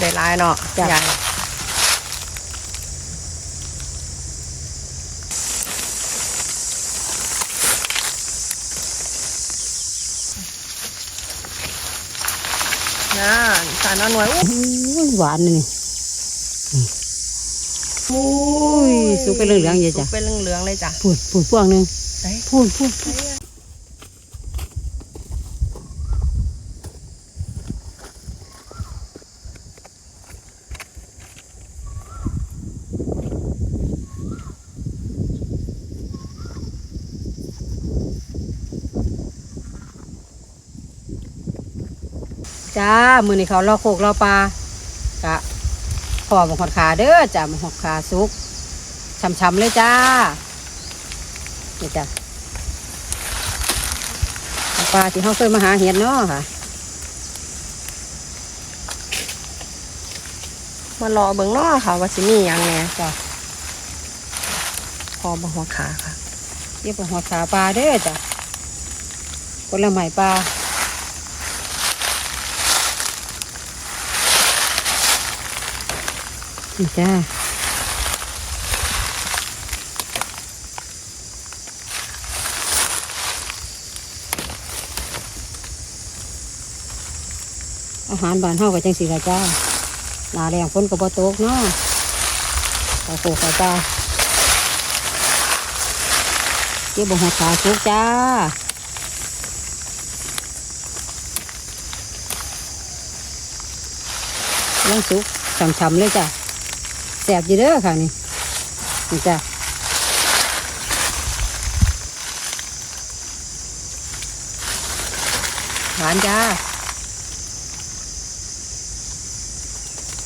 ได้หลายเนาะจ้ะใหญ่น่าสารนอนหน่วยอู้อุ้ยหวานเลยนี่อุ้ยสุกไปเรื่องเหลืองๆอยู่จ้ะ เป็นเหลืองๆเลยจ้ะพูดพูดพวงหนึ่งไหน พูดพูด จ้า มือนี่เขาเราโคกเราปลากะพอมาหดขาเด้อจ้ามาหดขาสุกช้ำๆเลยจ้านี่จ้ะปลาที่เขาเคยมาหาเห็ดเนาะค่ะมารอเบิ่งเนาะค่ะว่าสิมียังแหน่จ้ะพอบ่หัวขาค่ะเรียกว่าหัวขาปลาเด้อจ้ะผลไม้ปลา นี่จ้าอาหารบ้านเฮาก็จังสิละจ้าหนาแรงฝนก็บ่ตกเนาะเอาโขกเอาปลาเก็บบ่หัวขาสุกจ้าลังสุกฉ่ำๆเลยจ้ะ แสบอยู่เด้อค่ะนี่นี่จ้ะหวานจ้า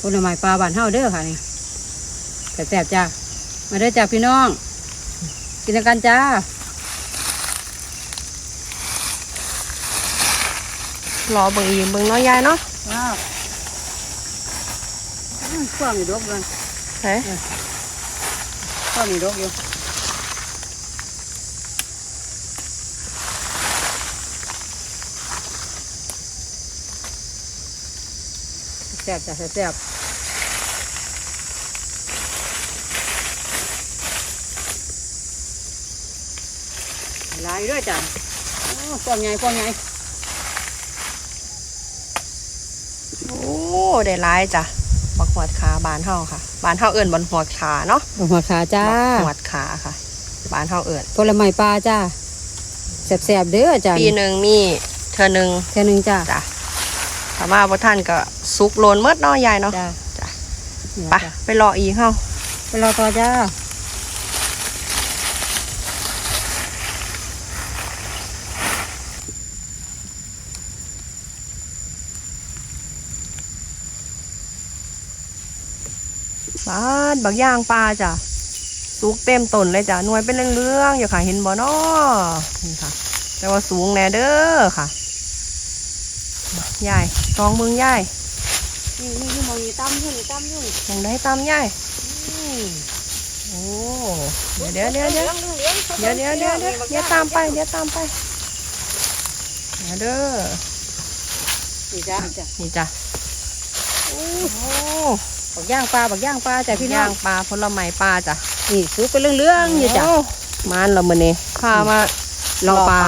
ผลไม้ปลาบานเฮาเด้อค่ะนี่แสบๆจ้ามาเด้อจ้าพี่น้อง กินกันจ้ารอเบิ่งอีกเบิ่งเนาะยายเนาะว้าวกว้างอยู่ดอกกันเฮ้ย กว้างอยู่ดอกอยู่แซ่บจ้ะแซ่บหลายด้วยจ้ะโอ้กว้างใหญ่กว้างใหญ่โอ้ ได้หลายจ้ะบัก หัวขาบานเฮาค่ะ บานเฮาเอิ้นบนหัวขาเนาะดอกหัวขาจ้าบักหัวขาค่ะ บานเฮาเอิ้นผลไม้ปลาจ้าแซ่บๆเด้อจ้าปีหนึ่งมีเทื่อหนึงแค่หนึงจ้าจ้ะถ้ามาบ่ทันก็สุกโลนเมดเนาะยายเนาะจ้าจ้ะนี่ไปจ้ะไปรออีกเฮาไปรอต่อจ้า บ้านบักย่างปลาจ้ะสุกเต็มต้นเลยจ้ะหน่วยเป็นเรื่องๆอยู่ค่ะเห็นบ่เนาะนี่ค่ะ แต่ว่าสูงแน่เด้อค่ะยายลองมึงยายนี่นี่นี่มองนี่ตั้มอยู่นี่ตั้มอยู่นี่มองได้ตามยายอืมโอ้เดี๋ยวเดี๋ยวเดี๋ยวเดี๋ยวเดี๋ยวเดี๋ยวเดี๋ยวเดี๋ยวเดี๋ยวตามไปเดี๋ยวตามไปเดี๋ยวเด้อนี่จ้านี่จ้ะนี่จ้ะโอ้ บักย่างปลาบักย่างปลาจ้ะพี่น้ย่าองงปลาผลไม้ปลาจ้ะนี่สูงเป็นเรื่องๆอยู่จ้ะโมันเรามื้อนี้พามาลองปลา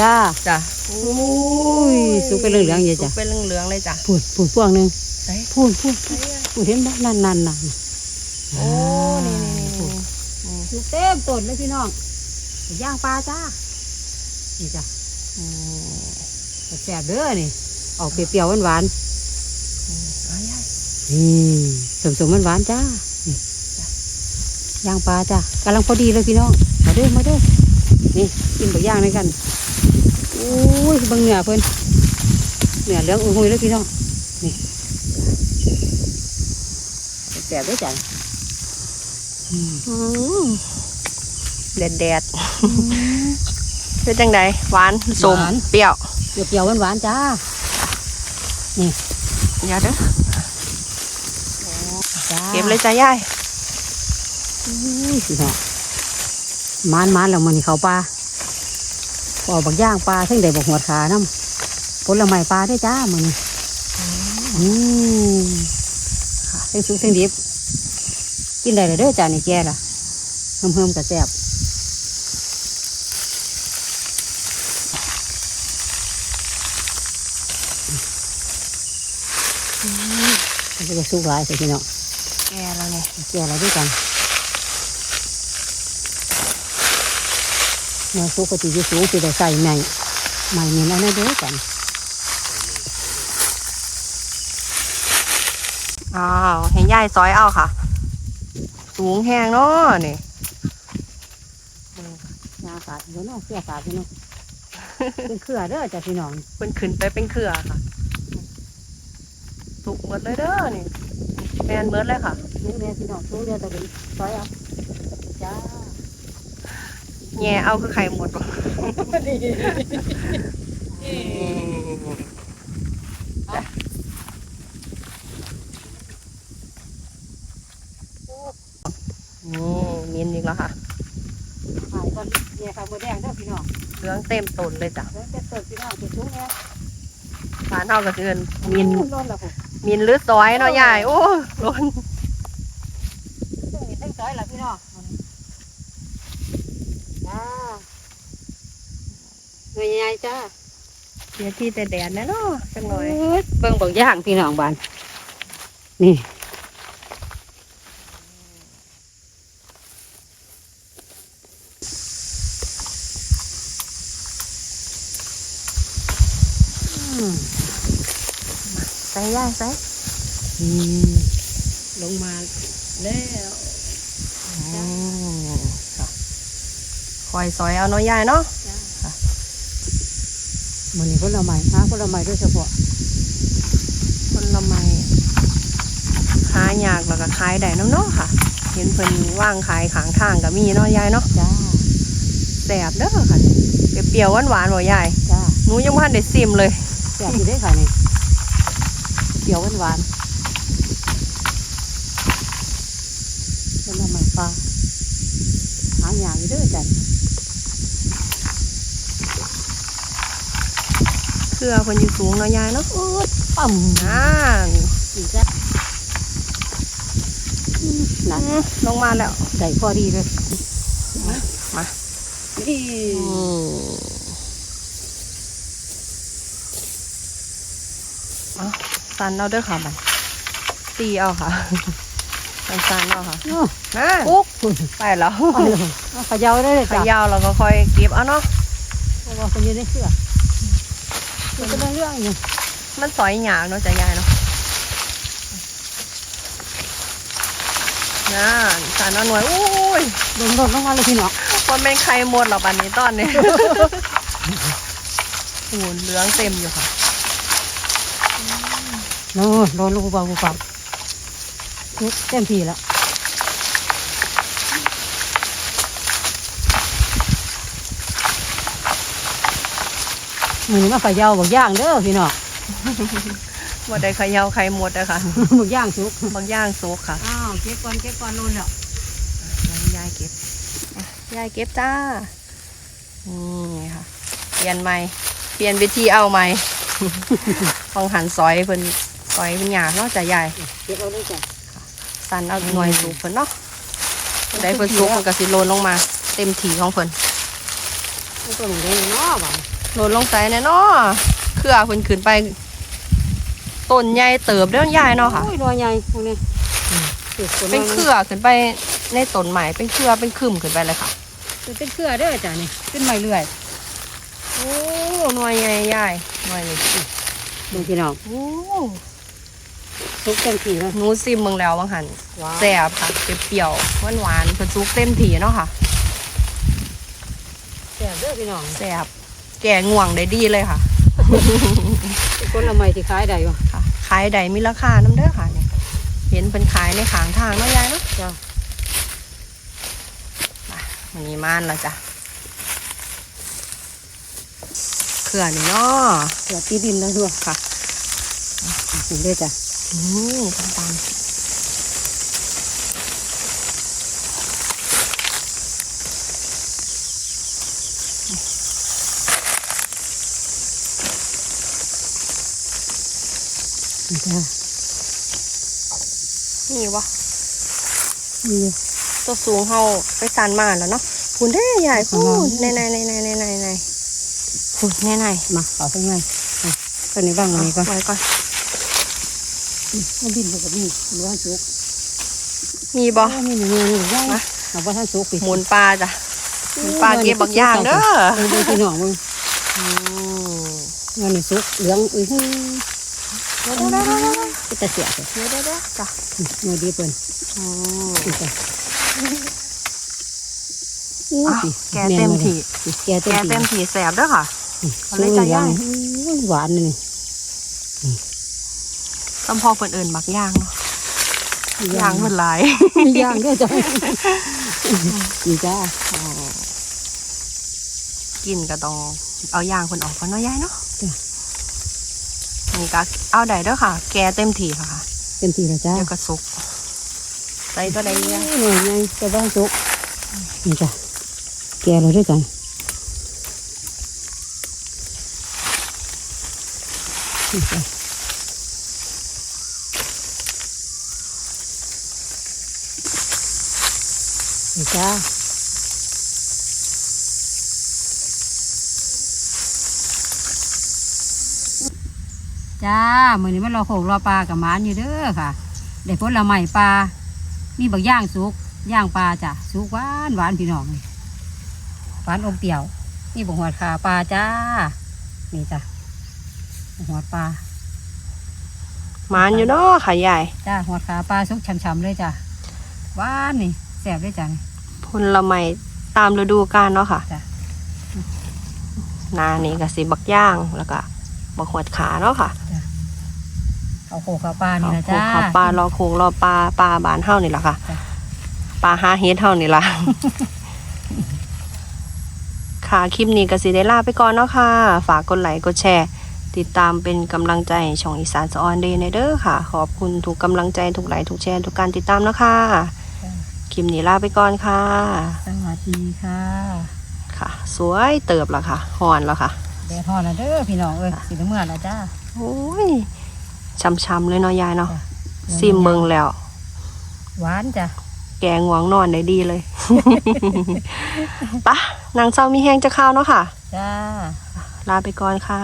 จ้าจ้ะอุ้ยสูงเป็นเรื่องๆอยู่สุจ้ะกเป็นเหลืองๆเลยจ้ะพูดพูดพวงหนึ่งใส่พูดพูดพูดพูดเห็นบ้นั่นนั่นนั่นโอ้นี่นี่นี่นี่สูงเต็มต้นเลยพี่น้องบักย่างปลาจ้านี่จ้ะอืมแซ่บเด้อนี่ออกเปรี้ยวๆหวานเอายายๆนี่สมๆหวานๆจ้านี่ย่างปลาจ้ะกำลังพอดีเลยพี่น้องมาเด้อมาเด้อนี่กินบักย่างด้วยกันอุ้ยเบังเหนือเพิ่นเหนือเหลืองอุ้ยเลยพี่น้องนี่แซ่บเด้วยจ้ะอืมอืมแดดแดดๆเป็นจังไดหวานสมเปรี้ยวเปรี้ยวๆหวานๆจ้าอย่าเด้อจ้า เก็บเลยจ้ะยายอุ้ยพี่น้องมานมานแล้วมันนี่เขาปลาพอบักย่างปลาทั้งได้บักหัวขาน้ำผลไม้ปลาได้วยจ้ามันนี่อืมทั้งสุกทั้งดิบกินได้เลยเด้อจ้านี่แก่ละเพิ่มๆกับแซ่บมันจะสุกหลายสิพี่น้อง แก่แล้วเนี่ยแก่แล้วด้วยกันเนื้อสุกก็จะอยู่สูงสิได้ใส่ใหม่ใหม่นี่แล้วนะเด้อกันอ้าวให้ยายซอยเอาค่ะ สูงแห้งเนาะนี่ยาขาดอยู่เนาะเสื้อขาดพี่น้องเป็นเครือเด้อจ้ะพี่น้องเป็นขึ้นไปเป็นเครือค่ะสุกหมดเลยเด้อนี่แมนเบิดเลยค่ะนี่แม่พี่น้องสูงเดือตะเป็นซอยเอาจ้าแง่เอาคือไข่หมดบ่นี่มินอีกแล้วค่ะขายก่อนเนี่ยค่ะมือแดงเด้อพี่น้องเหลืองเต็มต้นเลยจ้ะแล้วจะเติมพี่น้องจะสูงแน่ร้านเฮาก็สิเอิ้นมินร้อนละผม มินหรือซอยเนาะยายโอ้ร้อนซึ่งมีทั้งซอยละพี่น้องจ้าหน่วยใหญ่จ้าเสียที่แต่แดดแน่เนาะจังหน่อยเบิ่งบางอย่างพี่น้องบ้านนี่ ยายใส่ลงมาแล้วคอยซอยเอานาะยายเนาะมันนี่ผลไม้หาผลไม้โดยเฉพาะผลไม้ขายยากแล้วก็ขายได้น้ำเนาะค่ะ เห็นเพิ่นว่างขายขางทางก็มีเนาะยายเนาะจ้าแสบเด้อค่ะเปรี้ยวๆหวานบ่ยายจ้าหนูยังบ่ทันได้ซิมเลยแซ่บอยู่เด้ค่ะนี่ เขียวหวานๆผลไม้ปลาหาอย่างอยู่เด้อจ้ะเครือเพิ่นอยู่สูงเนาะยายเนาะโอ้ยปั่มอ่าอีกจ้ะอืมนั่นลงมาแล้วได้พอดีเลย มานี่เอา สันเอาเด้อค่ะบัดตีเอาค่ะสันๆเอาค่ะโอ้นั่นปุ๊กคุณไปแล้วเอาเลยเอาเขยาวได้เลยขจ้ะยาวเราก็ค่อยเก็บเอาเนาะเพราะว่าคนอยู่ในเสื้อมันจะเป็นเรื่องอย่างมันสอยหยากเนาะจะยายเนาะน่าสารเอาหน่วยอุ้ยโดนโดนลงมาเลยพี่น้องมันเป็นไข่หมดหรอปันนี้ตอนนี้ โอ้โหเหลืองเต็มอยู่ค่ะ โน่นโดนลูกเบาลูกเบาเต็มที่แล้วมือนี้มาเขยาวบอกย่างเด้อพี่น้องว่าได้เขยาวไข่หมดอะค่ะบอกย่างสุกบางอย่างสุกค่ะ อ้าวเก็บก่อนเก็บก่อนโลนแล้วยายเก็บอะยายเก็บจ้านี่ค่ะ เปลี่ยนใหม่ เปลี่ยนวิธีเอาใหม่ต้องหันซอยเพิ่น ซอยเป็นหยาบเนาะจ้ะยายเก็บเอาเลยจ้ะสันเอาหน่วยสุกเพิ่นเนาะได้เพิ่นสุกมันก็สิโลนลงมา เต็มถี่ของเพิ่นไม่ต้องเลยเนาะบ้านโลนลงใจแน่เนาะเครือเพิ่นขึ้นไปต้นใหญ่เติบเด้อยายเนาะค่ะโอ้ยรอยใหญ่พวกนี้เป็นเครือขึ้นไปในต้นใหม่เป็นเครือเป็นคืมขึ้นไปเลยค่ะเป็นเครือเด้อจ้ะนี่ขึ้นมาเรื่อยโอ้หน่วยใหญ่ยายหน่วยนี้ดูพี่น้องโอ้ ทุกเต็มที่เลย หนูซิมเมืองแล้วบางหันว้าว แซ่บค่ะเปรี้ยวหวานหวานๆเพิ่นซุกเต็มถี่เนาะค่ะแซ่บเด้อพี่น้องแซ่บแก่ง่วงได้ดีเลยค่ะเป็นคนละไม้ที่ขายได้อยู่ค่ะขายใดมีราคาน้ำเด้อค่ะเนี่ยเห็นเป็นขายในขางทางเนาะยายเนาะจ้ะวันนี้ม่านแล้วจ้ะเขื่อนนี่เนาะเสือตีดินแล้วด้วยค่ะนี่เด้อจ้ะ อืมตามตามนี่จ้ะนี่วะนี่ตัวสูงเฮาไปสันมาแล้วเนาะพูนได้ใหญ่พูนในในในในในในในพูนในในมาเอาไปไงเอาตัวนี้บ้างอันนี้ก่อนไว้ก่อน มันบินไปกับนี่หรือว่าสุกมีบ่นี่นี่นี่นี่ย่างมาเอาว่าท่านสุกไปหมุนปลาจ้ะหมุนปลาเก็บบักย่างเด้อเออเดี๋ยวพี่น้องมึงอืมเงินนี่สุกเหลืองอุ้ยฮึเดี๋ยวเดี๋ยวเดี๋ยวเดี๋ยวก็จะเสียเลยเดี๋ยวเดี๋ยวเดี๋ยวจ้ะเงินดีเปิ้นอืมอีกจ้ะอ้าวแกเต็มที่แกเต็แกมเต็มที่ถี่แสบเด้อค่ะเอาเลยสู้จ้ะย่างย่างอุ้ยหวานนี่ ต้มพอเพิ่นเอิ้นบักย่างเนาะย่างเพิ่นหลายย่างด้วยจ้ะนี่จ้ากินก็ต้องเอาย่างเพิ่นออกก่อนเนาะยายเนาะจ้ะนี่ก็เอาได้เด้อค่ะ แกเต็มที่ค่ะเต็มที่แล้วจ้าเดี๋ยวก็สุกใส่ตัวใดเนี่ยหน่อยไงจะบ้างสุกนี่จ้ะแกเลยด้วยจ้ะนี่จ้ะ นี่จ้าจ้ามือนี้มันรอโขกรอปลากับหมานอยู่เด้อค่ะ ได้ผลละใหม่ปลา มีบักย่างสุก ย่างปลาจ้ะสุกหวานหวานพี่น้องนี่หวานอมเปรี้ยวนี่บักหัวขาปลาจ้า นี่จ้ะบักหัวปลาหมานอยู่เนาะค่ะยายจ้าหัวขาปลาสุกช่ำๆเลยจ้ะหวานนี่แซ่บเลยจ้ะนี่ ผลไม้ตามฤดูกาลเนาะค่ะจ้ะหนานี่ก็สิบักย่างแล้วก็บักหวดขาเนาะค่ะเอาโขกขาปลานี่เอานะโคจ้าขับปลารอโคงรอปลาปลาบานเท่านี่แหละค่ะจ้ะ ปลาหาเฮ็ดเท่านี่ล่ะ ค่ะคลิปนี้ก็สิได้ลาไปก่อนเนาะค่ะ ฝากกดไลค์กดแชร์ ติดตามเป็นกำลังใจให้ช่องอีสานสะออนเดย์ในเด้อค่ะ ขอบคุณทุกกำลังใจทุกไลค์ทุกแชร์ทุกการติดตามเนาะค่ะจ้ะ คลิปนี้ลาไปก่อนค่ะ สวัสดีค่ะค่ะ สวยเติบแล้วค่ะหอนแล้วค่ะเดี๋ยวทอดนะเด้อพี่น้องเอ้ยสีน้ำเมื่อแล้วจ้าโอ้ยช้ำๆเลยเนาะยายเนาะจ้ะซิมเบิงแล้ว หวานจ้ะแกงหวงนอนได้ดีเลยปะนางเจ้ามีแห้งจะข้าวเนาะค่ะ จ้า ลาไปก่อนค่ะ